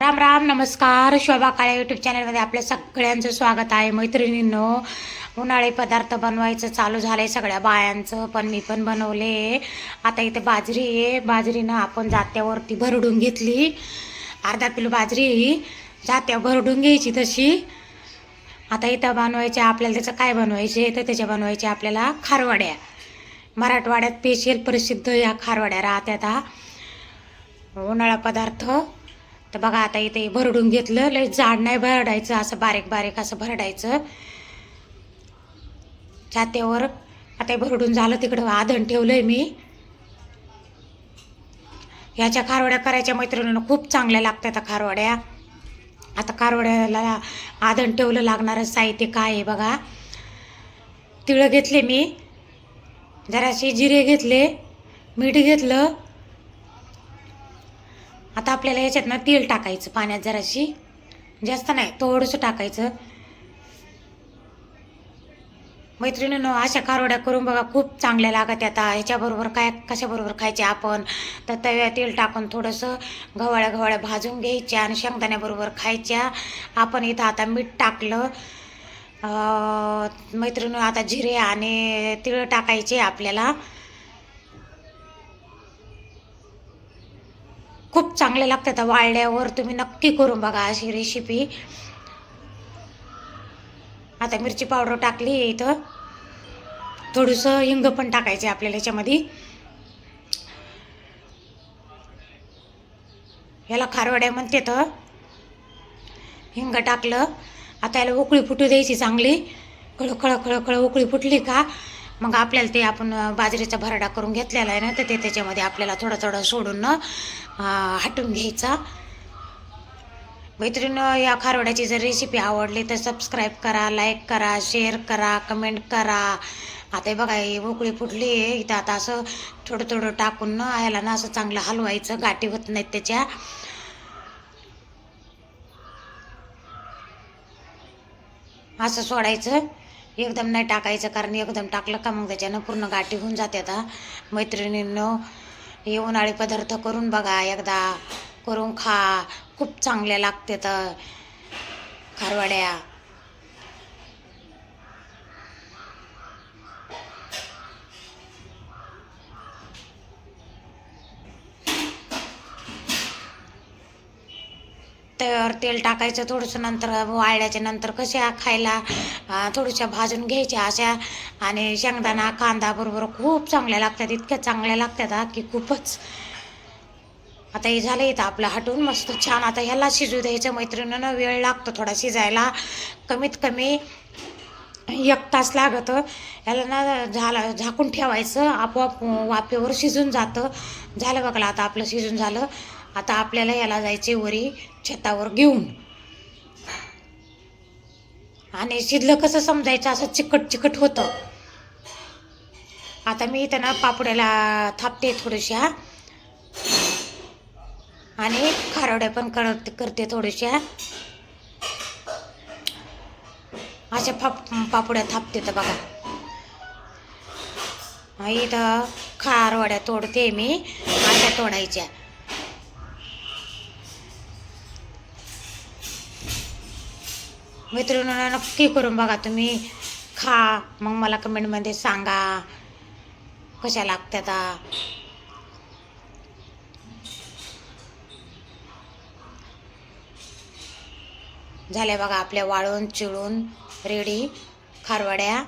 राम राम नमस्कार. शोभा काळे यूट्यूब चॅनलमध्ये आपल्या सगळ्यांचं स्वागत आहे. मैत्रिणींनो उन्हाळी पदार्थ बनवायचं चालू झालं आहे सगळ्या बायांचं पण मी पण बनवले. आता इथे बाजरी आहे. बाजरीनं आपण जात्यावरती भरडून घेतली. अर्धा किलो बाजरी. जात्या भरडून घ्यायची तशी. आता इथं बनवायचे आपल्याला त्याचं काय बनवायचे? तर त्याच्या बनवायचे आपल्याला खारवड्या. मराठवाड्यात स्पेशल प्रसिद्ध या खारवड्या राहत्या आता उन्हाळा पदार्थ. तर बघा आता इथे भरडून घेतलं लय जाड नाही भरडायचं असं बारीक बारीक असं भरडायचं. छात्यावर आता भरडून झालं तिकडं आधण ठेवलंय मी. ह्याच्या खारवड्या करायच्या मैत्रिणीनं खूप चांगल्या लागतात खारवड्या. आता खारवड्याला आधण ठेवलं लागणारं साहित्य काय आहे बघा. तिळं घेतले मी. जराशी जिरे घेतले मीठ घेतलं. आता आपल्याला याच्यात ना तेल टाकायचं पाण्यात जराशी. म्हणजे जास्त नाही थोडंसं टाकायचं. मैत्रिणीनं अशा कारोड्या करून बघा खूप चांगल्या लागत आता. ह्याच्याबरोबर काय कशाबरोबर खायचे आपण? तर तव्या तेल टाकून थोडंसं गव्हाळ्या गव्हाळ्या भाजून घ्यायच्या आणि शेंगदाण्याबरोबर खायच्या. आपण इथं आता मीठ टाकलं. मैत्रिणी आता जिरे आणि तिळ टाकायचे आपल्याला. खूप चांगले लागतात वाळल्यावर. तुम्ही नक्की करून बघा अशी रेसिपी आता मिरची पावडर टाकली इथं. थोडंसं हिंग पण टाकायचे आपल्याला याच्यामध्ये. याला खारवड्या म्हणते तर हिंग टाकलं. आता याला उकळी फुटू द्यायची चांगली. खळ खळ खळ खळ उकळी फुटली का? मग आपल्याला ते आपण बाजरीचा भरडा करून घेतलेला आहे ना तर ते त्याच्यामध्ये आपल्याला थोडं थोडं सोडून ना हटून घ्यायचा. मैत्रिणीनं या खारवड्याची जर रेसिपी आवडली तर सबस्क्राईब करा लाईक करा शेअर करा कमेंट करा. आता हे बघा हे उकळी फुटली आहे. इथं आता असं थोडं थोडं टाकून ना ह्याला ना असं चांगलं हलवायचं गाठी होत नाहीत त्याच्या. असं सोडायचं. एकदम नाही टाकायचं कारण एकदम टाकलं का मग त्याच्यानं पूर्ण गाठी होऊन जाते आता. मैत्रिणींनो हे उन्हाळी पदार्थ करून बघा एकदा. करून खा. खूप चांगल्या लागते तर. खारवाड्या. त्यावर तेल टाकायचं थोडंसं नंतर वाळल्याच्या नंतर कशा खायला अं, थोड्याशा भाजून घ्यायच्या अशा. आणि शेंगदाणा कांदा बरोबर खूप चांगल्या लागतात इतक्या चांगल्या लागतात की खूपच. आता हे झालं इथं आपलं हटून मस्त छान. आता ह्याला शिजू द्यायचं मैत्रिणीनं वेळ लागतो थोडा शिजायला. कमीत कमी एक तास लागतं. याला ना झालं झाकून ठेवायचं आपोआप वाफेवर शिजून जातं. झालं बघा आता आपलं शिजून झालं. आता आपल्याला याला जायचे वरी छतावर घेऊन. आणि शिजलं कसं समजायचं? असं चिकट चिकट होतं. आता मी त्यांना पापड्याला थापते थोड्याशा आणि खारवड्या पण कर करते थोड्याशा अशा फाप पापड्या थापते तर बघा. इथं खारवड्या तोडते मी अशा तोडायच्या. मित्रांनो नक्की करून बघा तुम्ही खा मग मला कमेंटमध्ये सांगा कशा लागतात आ. झाल्या बघा आपल्या वाळून चिळून रेडी खारवड्या